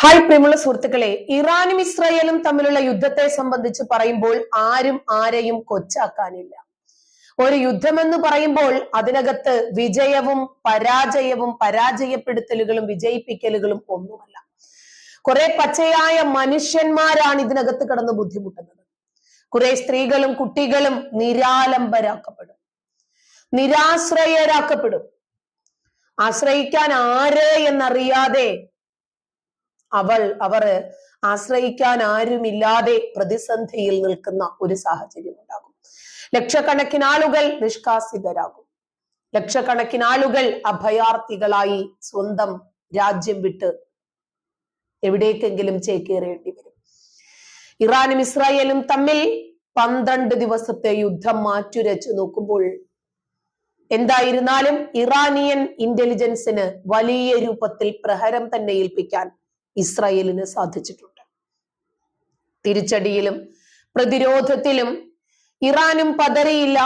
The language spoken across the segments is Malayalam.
ഹായ് പ്രിയമുള്ള സുഹൃത്തുക്കളെ. ഇറാനും ഇസ്രായേലും തമ്മിലുള്ള യുദ്ധത്തെ സംബന്ധിച്ച് പറയുമ്പോൾ ആരും ആരെയും കൊച്ചാക്കാനില്ല. ഒരു യുദ്ധമെന്ന് പറയുമ്പോൾ അതിനകത്ത് വിജയവും പരാജയവും പരാജയപ്പെടുത്തലുകളും വിജയിപ്പിക്കലുകളും ഒന്നുമല്ല. കുറെ പച്ചയായ മനുഷ്യന്മാരാണ് ഇതിനകത്ത് കിടന്ന് ബുദ്ധിമുട്ടുന്നത്. കുറെ സ്ത്രീകളും കുട്ടികളും നിരാലംബരാക്കപ്പെടും. നിരാശ്രയരാക്കപ്പെടും. ആശ്രയിക്കാൻ ആര് എന്നറിയാതെ അവൾ അവർ ആശ്രയിക്കാൻ ആരുമില്ലാതെ പ്രതിസന്ധിയിൽ നിൽക്കുന്ന ഒരു സാഹചര്യം ഉണ്ടാകും ലക്ഷക്കണക്കിന് ആളുകൾ നിഷ്കാസിതരാകും. ലക്ഷക്കണക്കിന് ആളുകൾ അഭയാർത്ഥികളായി സ്വന്തം രാജ്യം വിട്ട് എവിടേക്കെങ്കിലും ചേക്കേറേണ്ടി വരും. ഇറാനും ഇസ്രായേലും തമ്മിൽ പന്ത്രണ്ട് ദിവസത്തെ യുദ്ധം മാറ്റുരച്ചു നോക്കുമ്പോൾ എന്തായിരുന്നാലും ഇറാനിയൻ ഇന്റലിജൻസിന് വലിയ രൂപത്തിൽ പ്രഹരം തന്നെ ഏൽപ്പിക്കാൻ ഇസ്രായേലിന് സാധിച്ചിട്ടുണ്ട്. തിരിച്ചടിയിലും പ്രതിരോധത്തിലും ഇറാനും പതറിയില്ല.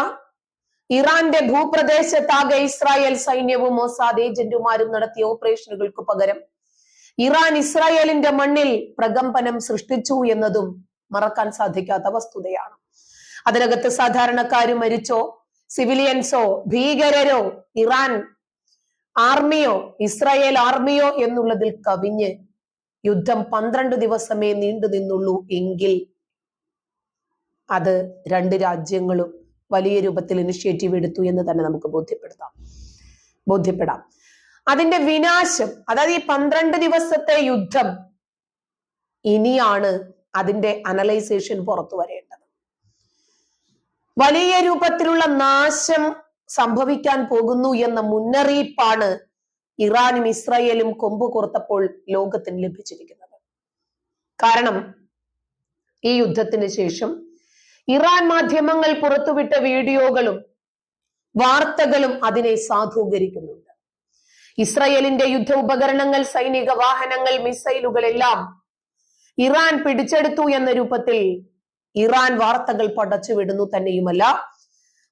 ഇറാന്റെ ഭൂപ്രദേശത്താകെ ഇസ്രായേൽ സൈന്യവും മൊസാദ് ഏജന്റുമാരും നടത്തിയ ഓപ്പറേഷനുകൾക്ക് പകരം ഇറാൻ ഇസ്രായേലിന്റെ മണ്ണിൽ പ്രകമ്പനം സൃഷ്ടിച്ചു എന്നതും മറക്കാൻ സാധിക്കാത്ത വസ്തുതയാണ്. അതിനകത്ത് സാധാരണക്കാര് മരിച്ചോ സിവിലിയൻസോ ഭീകരരോ ഇറാൻ ആർമിയോ ഇസ്രായേൽ ആർമിയോ എന്നുള്ളതിൽ കവിഞ്ഞ് യുദ്ധം പന്ത്രണ്ട് ദിവസമേ നീണ്ടു നിന്നുള്ളൂ എങ്കിൽ അത് രണ്ട് രാജ്യങ്ങളും വലിയ രൂപത്തിൽ ഇനിഷ്യേറ്റീവ് എടുത്തു എന്ന് തന്നെ നമുക്ക് ബോധ്യപ്പെടുത്താം. ബോധ്യപ്പെടാം. അതിന്റെ വിനാശം അതായത് ഈ പന്ത്രണ്ട് ദിവസത്തെ യുദ്ധം ഇനിയാണ് അതിന്റെ അനലൈസേഷൻ പുറത്തു വരേണ്ടത്. വലിയ രൂപത്തിലുള്ള നാശം സംഭവിക്കാൻ പോകുന്നു എന്ന മുന്നറിയിപ്പാണ് ഇറാനും ഇസ്രായേലും കൊമ്പ് കോർത്തപ്പോൾ ലോകത്തിന് ലഭിച്ചിരിക്കുന്നത്. കാരണം ഈ യുദ്ധത്തിന് ശേഷം ഇറാൻ മാധ്യമങ്ങൾ പുറത്തുവിട്ട വീഡിയോകളും വാർത്തകളും അതിനെ സാധൂകരിക്കുന്നുണ്ട്. ഇസ്രയേലിന്റെ യുദ്ധ ഉപകരണങ്ങൾ സൈനിക വാഹനങ്ങൾ മിസൈലുകൾ എല്ലാം ഇറാൻ പിടിച്ചെടുത്തു എന്ന രൂപത്തിൽ ഇറാൻ വാർത്തകൾ പടച്ചുവിടുന്നു തന്നെയുമല്ല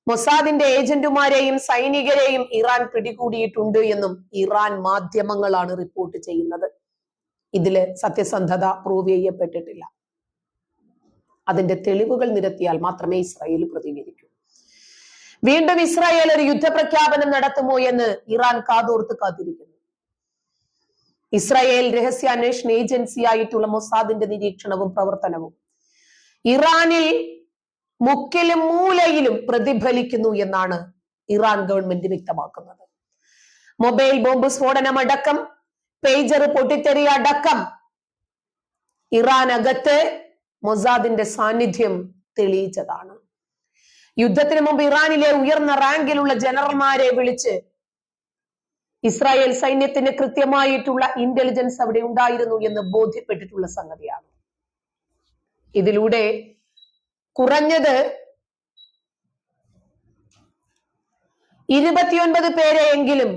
മൊസാദിന്റെ ഏജന്റുമാരെയും സൈനികരെയും ഇറാൻ പിടികൂടിയിട്ടുണ്ട് എന്നും ഇറാൻ മാധ്യമങ്ങളാണ് റിപ്പോർട്ട് ചെയ്യുന്നത്. ഇതിൽ സത്യസന്ധത പ്രൂവ് ചെയ്യപ്പെട്ടിട്ടില്ല. അതിന്റെ തെളിവുകൾ നിരത്തിയാൽ മാത്രമേ ഇസ്രായേൽ പ്രതികരിക്കൂ. വീണ്ടും ഇസ്രായേൽ ഒരു യുദ്ധപ്രഖ്യാപനം നടത്തുമോ എന്ന് ഇറാൻ കാതോർത്ത് കാത്തിരിക്കുന്നു. ഇസ്രായേൽ രഹസ്യാന്വേഷണ ഏജൻസി ആയിട്ടുള്ള മൊസാദിന്റെ നിരീക്ഷണവും പ്രവർത്തനവും ഇറാനിൽ മുക്കിലും മൂലയിലും പ്രതിഫലിക്കുന്നു എന്നാണ് ഇറാൻ ഗവൺമെന്റ് വ്യക്തമാക്കുന്നത്. മൊബൈൽ ബോംബ് സ്ഫോടനം അടക്കം പേജർ പൊട്ടിത്തെറി അടക്കം. ഇറാൻ അകത്ത് മൊസാദിന്റെ സാന്നിധ്യം തെളിയിച്ചതാണ്. യുദ്ധത്തിന് മുമ്പ് ഇറാനിലെ ഉയർന്ന റാങ്കിലുള്ള ജനറൽമാരെ വിളിച്ച് ഇസ്രായേൽ സൈന്യത്തിന് കൃത്യമായിട്ടുള്ള ഇന്റലിജൻസ് അവിടെ ഉണ്ടായിരുന്നു എന്ന് ബോധ്യപ്പെട്ടിട്ടുള്ള സംഗതിയാണ്. ഇതിലൂടെ കുറഞ്ഞത് ഇരുപത്തിയൊൻപത് പേരെയെങ്കിലും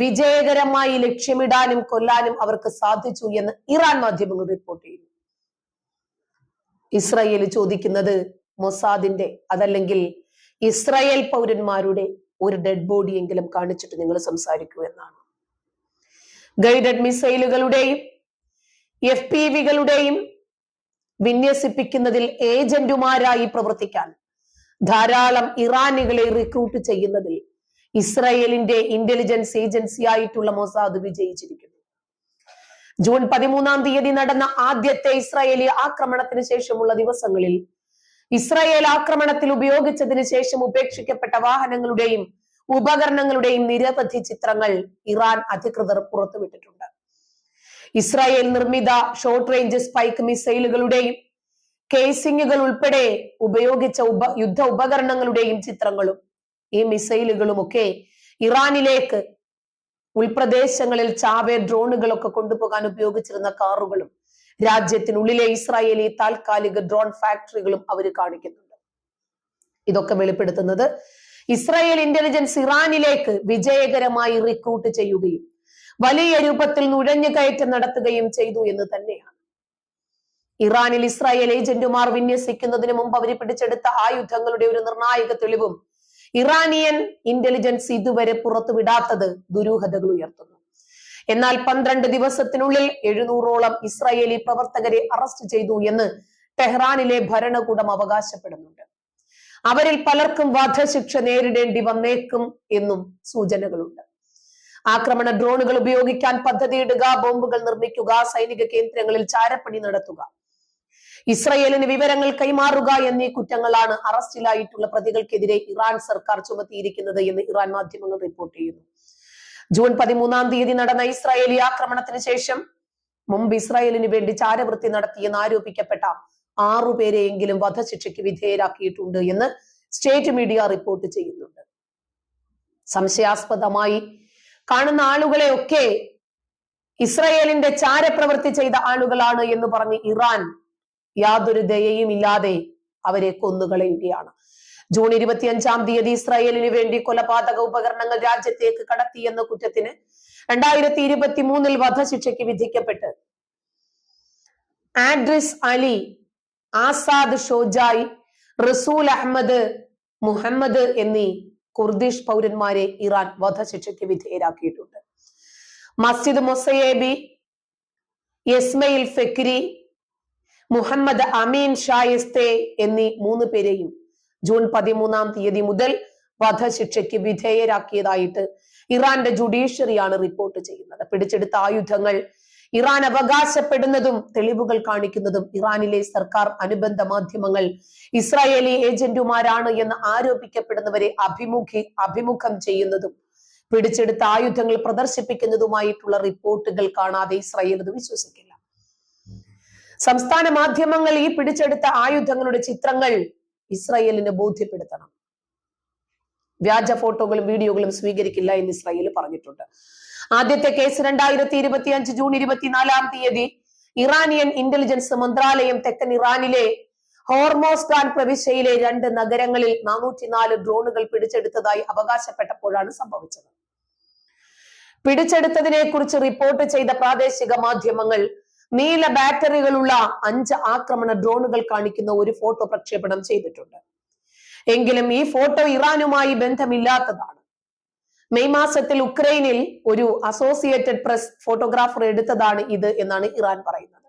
വിജയകരമായി ലക്ഷ്യമിടാനും കൊല്ലാനും അവർക്ക് സാധിച്ചു എന്ന് ഇറാൻ മാധ്യമങ്ങൾ റിപ്പോർട്ട് ചെയ്യുന്നു. ഇസ്രയേൽ ചോദിക്കുന്നത് മൊസാദിന്റെ അതല്ലെങ്കിൽ ഇസ്രയേൽ പൗരന്മാരുടെ ഒരു ഡെഡ് ബോഡി എങ്കിലും കാണിച്ചിട്ട് നിങ്ങൾ സംസാരിക്കൂ എന്നാണ്. ഗൈഡഡ് മിസൈലുകളുടെയും എഫ് പി വികളുടെയും വിന്യസിപ്പിക്കുന്നതിൽ ഏജന്റുമാരായി പ്രവർത്തിക്കാൻ ധാരാളം ഇറാനികളെ റിക്രൂട്ട് ചെയ്യുന്നതിൽ ഇസ്രയേലിന്റെ ഇന്റലിജൻസ് ഏജൻസി ആയിട്ടുള്ള മൊസാദ് വിജയിച്ചിരിക്കുന്നു. ജൂൺ പതിമൂന്നാം തീയതി നടന്ന ആദ്യത്തെ ഇസ്രായേലി ആക്രമണത്തിന് ശേഷമുള്ള ദിവസങ്ങളിൽ ഇസ്രായേൽ ആക്രമണത്തിൽ ഉപയോഗിച്ചതിന് ശേഷം ഉപേക്ഷിക്കപ്പെട്ട വാഹനങ്ങളുടെയും ഉപകരണങ്ങളുടെയും നിരവധി ചിത്രങ്ങൾ ഇറാൻ അധികൃതർ പുറത്തുവിട്ടിട്ടുണ്ട്. ഇസ്രായേൽ നിർമ്മിത ഷോർട്ട് റേഞ്ച് സ്പൈക്ക് മിസൈലുകളുടെയും കേസിംഗുകൾ ഉൾപ്പെടെ ഉപയോഗിച്ച ഉപ യുദ്ധ ഉപകരണങ്ങളുടെയും ചിത്രങ്ങളും ഈ മിസൈലുകളും ഒക്കെ ഇറാനിലേക്ക് ഉൾപ്രദേശങ്ങളിൽ ചാവേ ഡ്രോണുകളൊക്കെ കൊണ്ടുപോകാൻ ഉപയോഗിച്ചിരുന്ന കാറുകളും രാജ്യത്തിനുള്ളിലെ ഇസ്രായേലി താൽക്കാലിക ഡ്രോൺ ഫാക്ടറികളും അവർ കാണിക്കുന്നുണ്ട്. ഇതൊക്കെ വെളിപ്പെടുത്തുന്നത് ഇസ്രായേൽ ഇന്റലിജൻസ് ഇറാനിലേക്ക് വിജയകരമായി റിക്രൂട്ട് ചെയ്യുകയും വലിയ രൂപത്തിൽ നുഴഞ്ഞുകയറ്റം നടത്തുകയും ചെയ്തു എന്ന് തന്നെയാണ്. ഇറാനിൽ ഇസ്രായേൽ ഏജന്റുമാർ വിന്യസിക്കുന്നതിന് മുമ്പ് അവർ പിടിച്ചെടുത്ത ആയുധങ്ങളുടെ ഒരു നിർണായക തെളിവും ഇറാനിയൻ ഇന്റലിജൻസ് ഇതുവരെ പുറത്തുവിടാത്തത് ദുരൂഹതകൾ ഉയർത്തുന്നു. എന്നാൽ പന്ത്രണ്ട് ദിവസത്തിനുള്ളിൽ എഴുന്നൂറോളം ഇസ്രായേലി പ്രവർത്തകരെ അറസ്റ്റ് ചെയ്തു എന്ന് ടെഹ്റാനിലെ ഭരണകൂടം അവകാശപ്പെടുന്നുണ്ട്. അവരിൽ പലർക്കും വധശിക്ഷ നേരിടേണ്ടി വന്നേക്കും എന്നും സൂചനകളുണ്ട്. ആക്രമണ ഡ്രോണുകൾ ഉപയോഗിക്കാൻ പദ്ധതിയിടുക ബോംബുകൾ നിർമ്മിക്കുക സൈനിക കേന്ദ്രങ്ങളിൽ ചാരപ്പണി നടത്തുക. ഇസ്രയേലിന് വിവരങ്ങൾ കൈമാറുക എന്നീ കുറ്റങ്ങളാണ് അറസ്റ്റിലായിട്ടുള്ള പ്രതികൾക്കെതിരെ ഇറാൻ സർക്കാർ ചുമത്തിയിരിക്കുന്നത് എന്ന് ഇറാൻ മാധ്യമങ്ങൾ റിപ്പോർട്ട് ചെയ്യുന്നു. ജൂൺ പതിമൂന്നാം തീയതി നടന്ന ഇസ്രായേലി ആക്രമണത്തിന് ശേഷം മുമ്പ് ഇസ്രായേലിന് വേണ്ടി ചാരവൃത്തി നടത്തിയെന്ന് ആരോപിക്കപ്പെട്ട ആറുപേരെയെങ്കിലും വധശിക്ഷയ്ക്ക് വിധേയരാക്കിയിട്ടുണ്ട് എന്ന് സ്റ്റേറ്റ് മീഡിയ റിപ്പോർട്ട് ചെയ്യുന്നുണ്ട്. സംശയാസ്പദമായി കാണുന്ന ആളുകളെയൊക്കെ ഇസ്രയേലിന്റെ ചാരപ്രവൃത്തി ചെയ്ത ആളുകളാണ് എന്ന് പറഞ്ഞ് ഇറാൻ യാതൊരു ദയയും ഇല്ലാതെ അവരെ കൊന്നുകളയുകയാണ്. ജൂൺ ഇരുപത്തിയഞ്ചാം തീയതി ഇസ്രായേലിന് വേണ്ടി കൊലപാതക ഉപകരണങ്ങൾ രാജ്യത്തേക്ക് കടത്തി എന്ന കുറ്റത്തിന് രണ്ടായിരത്തി ഇരുപത്തി മൂന്നിൽ വധശിക്ഷയ്ക്ക് വിധിക്കപ്പെട്ട് ആഡ്രിസ് അലി ആസാദ് ഷോജായ് റസൂൽ അഹമ്മദ് മുഹമ്മദ് എന്നീ കുർദിഷ് പൗരന്മാരെ ഇറാൻ വധശിക്ഷയ്ക്ക് വിധേയരാക്കിയിട്ടുണ്ട്. മസ്ജിദ് മൊസയേബി യസ്മയിൽ ഫെക്രി മുഹമ്മദ് അമീൻ ഷായിസ്തെ എന്നീ മൂന്ന് പേരെയും ജൂൺ പതിമൂന്നാം തീയതി മുതൽ വധശിക്ഷയ്ക്ക് വിധേയരാക്കിയതായിട്ട് ഇറാന്റെ ജുഡീഷ്യറിയാണ് റിപ്പോർട്ട് ചെയ്യുന്നത്. പിടിച്ചെടുത്ത ആയുധങ്ങൾ ഇറാൻ അവകാശപ്പെടുന്നതും തെളിവുകൾ കാണിക്കുന്നതും ഇറാനിലെ സർക്കാർ അനുബന്ധ മാധ്യമങ്ങൾ. ഇസ്രായേലി ഏജന്റുമാരാണ് എന്ന് ആരോപിക്കപ്പെടുന്നവരെ അഭിമുഖി അഭിമുഖം ചെയ്യുന്നതും പിടിച്ചെടുത്ത ആയുധങ്ങൾ പ്രദർശിപ്പിക്കുന്നതുമായിട്ടുള്ള റിപ്പോർട്ടുകൾ കാണാതെ ഇസ്രായേൽ അത് വിശ്വസിക്കില്ല. സംസ്ഥാന മാധ്യമങ്ങൾ ഈ പിടിച്ചെടുത്ത ആയുധങ്ങളുടെ ചിത്രങ്ങൾ ഇസ്രായേലിന് ബോധ്യപ്പെടുത്തണം. വ്യാജ ഫോട്ടോകളും വീഡിയോകളും സ്വീകരിക്കില്ല എന്ന് ഇസ്രായേൽ പറഞ്ഞിട്ടുണ്ട്. ആദ്യത്തെ കേസ് രണ്ടായിരത്തി ഇരുപത്തി അഞ്ച് ജൂൺ ഇരുപത്തിനാലാം തീയതി ഇറാനിയൻ ഇന്റലിജൻസ് മന്ത്രാലയം തെക്കൻ ഇറാനിലെ ഹോർമോസ്കാൻ പ്രവിശ്യയിലെ രണ്ട് നഗരങ്ങളിൽ നാനൂറ്റിനാല് ഡ്രോണുകൾ പിടിച്ചെടുത്തതായി അവകാശപ്പെട്ടപ്പോഴാണ് സംഭവിച്ചത്. പിടിച്ചെടുത്തതിനെ കുറിച്ച് റിപ്പോർട്ട് ചെയ്ത പ്രാദേശിക മാധ്യമങ്ങൾ നീല ബാറ്ററികളുള്ള അഞ്ച് ആക്രമണ ഡ്രോണുകൾ കാണിക്കുന്ന ഒരു ഫോട്ടോ പ്രക്ഷേപണം ചെയ്തിട്ടുണ്ട്. എങ്കിലും ഈ ഫോട്ടോ ഇറാനുമായി ബന്ധമില്ലാത്തതാണ്. മെയ് മാസത്തിൽ ഉക്രൈനിൽ ഒരു അസോസിയേറ്റഡ് പ്രസ് ഫോട്ടോഗ്രാഫർ എടുത്തതാണ് ഇത് എന്നാണ് ഇറാൻ പറയുന്നത്.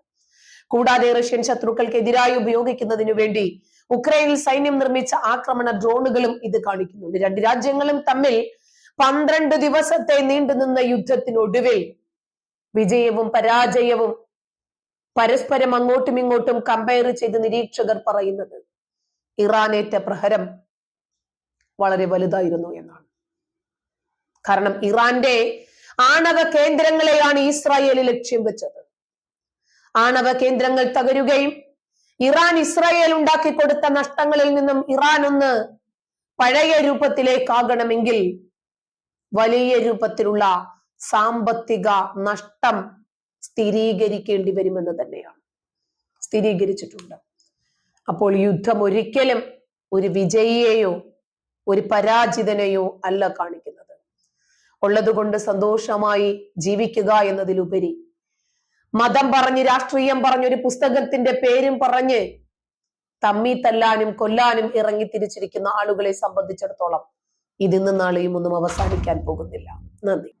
കൂടാതെ റഷ്യൻ ശത്രുക്കൾക്കെതിരായി ഉപയോഗിക്കുന്നതിനു വേണ്ടി ഉക്രൈനിൽ സൈന്യം നിർമ്മിച്ച ആക്രമണ ഡ്രോണുകളും ഇത് കാണിക്കുന്നുണ്ട്. രണ്ട് രാജ്യങ്ങളും തമ്മിൽ പന്ത്രണ്ട് ദിവസത്തെ നീണ്ടുനിന്ന യുദ്ധത്തിനൊടുവിൽ വിജയവും പരാജയവും പരസ്പരം അങ്ങോട്ടും ഇങ്ങോട്ടും കമ്പയർ ചെയ്ത് നിരീക്ഷകർ പറയുന്നത് ഇറാനേറ്റ പ്രഹരം വളരെ വലുതായിരുന്നു എന്നാണ്. കാരണം ഇറാന്റെ ആണവ കേന്ദ്രങ്ങളെയാണ് ഇസ്രായേൽ ലക്ഷ്യം വെച്ചത്. ആണവ കേന്ദ്രങ്ങൾ തകരുകയും ഇറാൻ ഇസ്രായേൽ ഉണ്ടാക്കി കൊടുത്ത നഷ്ടങ്ങളിൽ നിന്നും ഇറാൻ ഒന്ന് പഴയ രൂപത്തിലേക്കാകണമെങ്കിൽ വലിയ രൂപത്തിലുള്ള സാമ്പത്തിക നഷ്ടം സ്ഥിരീകരിക്കേണ്ടി വരുമെന്ന് തന്നെയാണ്. സ്ഥിരീകരിച്ചിട്ടുണ്ട്. അപ്പോൾ യുദ്ധം ഒരിക്കലും ഒരു വിജയിയെയോ ഒരു പരാജിതനെയോ അല്ല കാണിക്കുന്നത്. ഉള്ളതുകൊണ്ട് സന്തോഷമായി ജീവിക്കുക എന്നതിലുപരി. മതം പറഞ്ഞ് രാഷ്ട്രീയം പറഞ്ഞ് ഒരു പുസ്തകത്തിന്റെ പേരും പറഞ്ഞ് തമ്മി തല്ലാനും കൊല്ലാനും ഇറങ്ങി തിരിച്ചിരിക്കുന്ന ആളുകളെ സംബന്ധിച്ചിടത്തോളം ഇതിന്ന് നാളെയും ഒന്നും അവസാനിക്കാൻ പോകുന്നില്ല. നന്ദി.